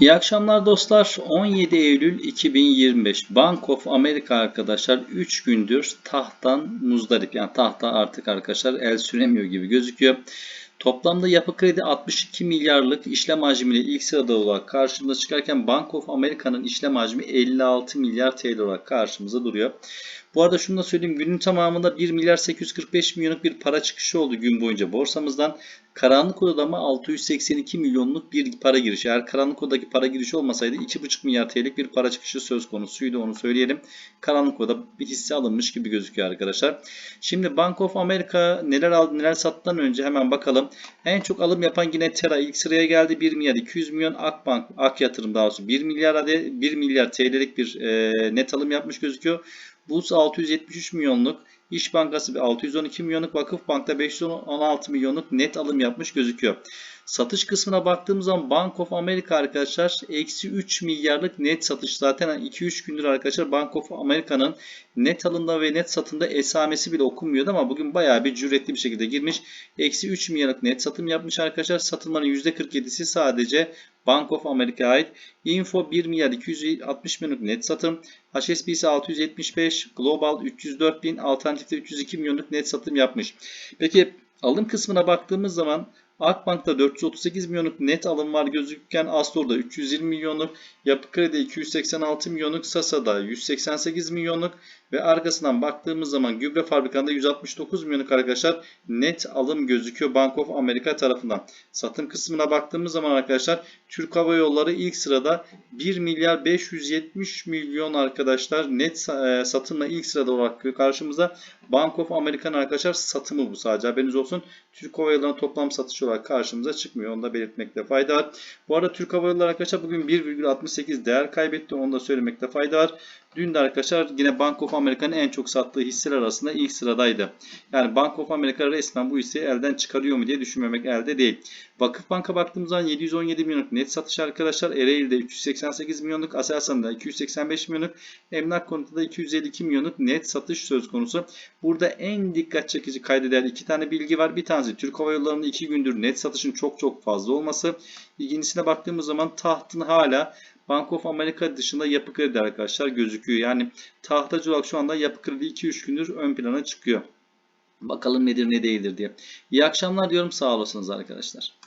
İyi akşamlar dostlar. 17 Eylül 2025 Bank of America arkadaşlar 3 gündür tahttan muzdarip. Yani tahta artık arkadaşlar el süremiyor gibi gözüküyor. Toplamda yapı kredi 62 milyarlık işlem hacmiyle ilk sırada olarak karşımıza çıkarken Bank of America'nın işlem hacmi 56 milyar TL olarak karşımıza duruyor. Bu arada şunu da söyleyeyim günün tamamında 1 milyar 845 milyonluk bir para çıkışı oldu gün boyunca borsamızdan. Karanlık odada mı 682 milyonluk bir para girişi. Eğer karanlık odadaki para girişi olmasaydı 2,5 milyar TL'lik bir para çıkışı söz konusuydu onu söyleyelim. Karanlık odada bir hisse alınmış gibi gözüküyor arkadaşlar. Şimdi Bank of America neler aldı neler sattıdan önce hemen bakalım. En çok alım yapan yine Terra ilk sıraya geldi. 1 milyar 200 milyon Akbank, Ak Yatırım daha doğrusu 1 milyar adet 1 milyar TL'lik bir e, net alım yapmış gözüküyor. Buz 673 milyonluk, İş Bankası 612 milyonluk, Vakıf Bank'ta 516 milyonluk net alım yapmış gözüküyor. Satış kısmına baktığımız zaman Bank of America arkadaşlar eksi 3 milyarlık net satış. Zaten 2-3 gündür arkadaşlar Bank of America'nın net alımda ve net satımda esamesi bile okunmuyordu ama bugün bayağı bir cüretli bir şekilde girmiş. Eksi 3 milyarlık net satım yapmış arkadaşlar. Satımların %47'si sadece Bank of America'ya ait. Info 1 milyar 260 milyonluk net satım. HSBC 675, Global 304 bin, Alternatif'te 302 milyonluk net satım yapmış. Peki alım kısmına baktığımız zaman Akbank'ta 438 milyonluk net alım var gözükürken Astor'da 320 milyonluk, Yapı Kredi 286 milyonluk, Sasa'da 188 milyonluk ve arkasından baktığımız zaman gübre fabrikanda 169 milyonluk arkadaşlar net alım gözüküyor Bank of America tarafından. Satım kısmına baktığımız zaman arkadaşlar Türk Hava Yolları ilk sırada 1 milyar 570 milyon arkadaşlar net e, satımla ilk sırada olarak karşımıza. Bank of America'nın arkadaşlar satımı bu sadece haberiniz olsun. Türk Hava Yolları'nın toplam satışı olarak karşımıza çıkmıyor. Onu da belirtmekte fayda var. Bu arada Türk Hava Yolları arkadaşlar bugün 1,68 değer kaybetti. Onu da söylemekte fayda var. Dün de arkadaşlar yine Bank of America'nın en çok sattığı hisseler arasında ilk sıradaydı. Yani Bank of America resmen bu hisseyi elden çıkarıyor mu diye düşünmemek elde değil. Vakıf Bank'a baktığımız zaman 717 milyonluk net satış arkadaşlar. Ereğli'de 388 milyonluk, Aselsan'da 285 milyonluk, Emlak Konut'ta 252 milyonluk net satış söz konusu. Burada en dikkat çekici kaydeder iki tane bilgi var. Bir tanesi Türk Hava Yolları'nın iki gündür net satışın çok çok fazla olması. İkincisine baktığımız zaman tahtın hala Bank of America dışında yapı kredi arkadaşlar gözüküyor. Yani tahtacı olarak şu anda yapı kredi 2-3 gündür ön plana çıkıyor. Bakalım nedir ne değildir diye. İyi akşamlar diyorum sağ olasınız arkadaşlar.